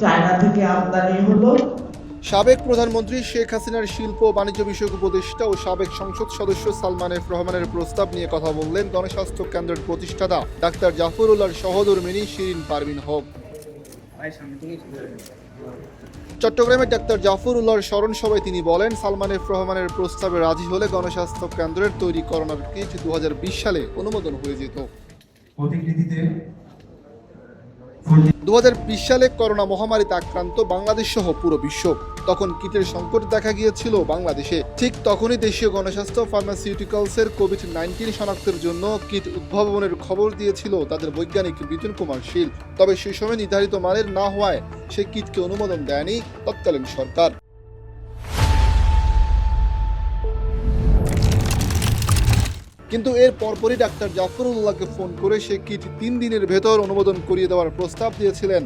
China থেকে আমদানি হলো। সাবেক প্রধানমন্ত্রী শেখ হাসিনার শিল্প বাণিজ্য বিষয়ক উপদেষ্টা ও সাবেক সংসদ সদস্য সালমান এফ রহমানের প্রস্তাব নিয়ে কথা বললেন গণস্বাস্থ্য কেন্দ্রের প্রতিষ্ঠাতা ডাক্তার জাফরুল্লাহর সহধর্মিনী শিরিন পারভিন হক। চট্টগ্রামের ডাক্তার জাফরুল্লাহর স্মরণ সভায় তিনি বলেন সালমান এফ রহমানের প্রস্তাবে রাজি হলে গণস্বাস্থ্য কেন্দ্রের তৈরি করোনার কিট দু সালে অনুমোদন হয়ে যেত। প্রতিকৃতিতে দু হাজার বিশ সালে করোনা মহামারীতে আক্রান্ত বাংলাদেশ সহ পুরো বিশ্ব। তখন কিটের সংকট দেখা গিয়েছিল বাংলাদেশে। ঠিক তখনই দেশীয় গণস্বাস্থ্য ফার্মাসিউটিক্যালসের কোভিড নাইন্টিন শনাক্তের জন্য কিট উদ্ভাবনের খবর দিয়েছিল তাদের বৈজ্ঞানিক বিপিন কুমার শীল। তবে সেই সময় নির্ধারিত মানের না হওয়ায় সে কিটকে অনুমোদন দেয়নি তৎকালীন সরকার। কিন্তু এর পরপরই ডাক্তার জাফরুল্লাহকে ফোন করে সে কিট তিন দিনের ভেতর অনুমোদন করিয়ে দেওয়ার প্রস্তাব দিয়েছিলেন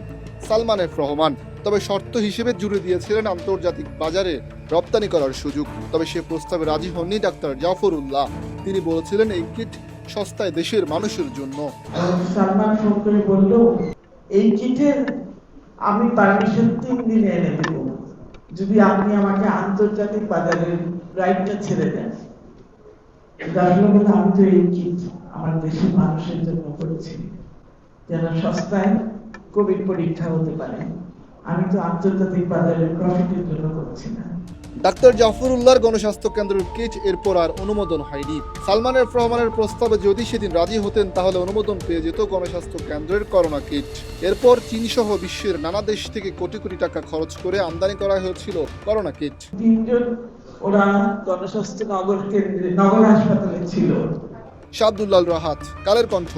সালমান এফ রহমান। তবে শর্ত হিসেবে জুড়ে দিয়েছিলেন আন্তর্জাতিক বাজারে রপ্তানি করার সুযোগ। তবে সে প্রস্তাবে রাজি হননি ডাক্তার জাফরুল্লাহ। তিনি বলেছিলেন, এই কিট সস্তায় দেশের মানুষের জন্য। সালমান ফোন করে বলল, এই কিটের আমি পারমিশন তিন দিনে এনে দেব। যদি আপনি আমাকে আন্তর্জাতিক বাজারের রাইটটা ছেড়ে দেন। আসলে বলতে আমি তো এই কিট আমার দেশের মানুষের জন্য করেছি। যেন সস্তায় কোভিড পরীক্ষা হতে পারে। আমি তো আন্তর্জাতিক প্রফিটের জন্য করছি না। ডাক্তার জাফরুল্লাহর গণস্বাস্থ্য কেন্দ্রের কিট এরপর আর অনুমোদন হয়নি। সালমান এফ রহমানের প্রস্তাবে যদি সেদিন রাজি হতেন তাহলে অনুমোদন পেয়ে যেত গণস্বাস্থ্য কেন্দ্রের করোনা কিট এরপর চীন সহ বিশ্বের নানা দেশ থেকে কোটি কোটি টাকা খরচ করে আমদানি করা হয়েছিল করোনা কিট তিনজন ওরা গণস্বাস্থ্য নগর কেন্দ্রে নগর হাসপাতালে ছিল। শাবদুল্লাল রাহাত কালের কণ্ঠ।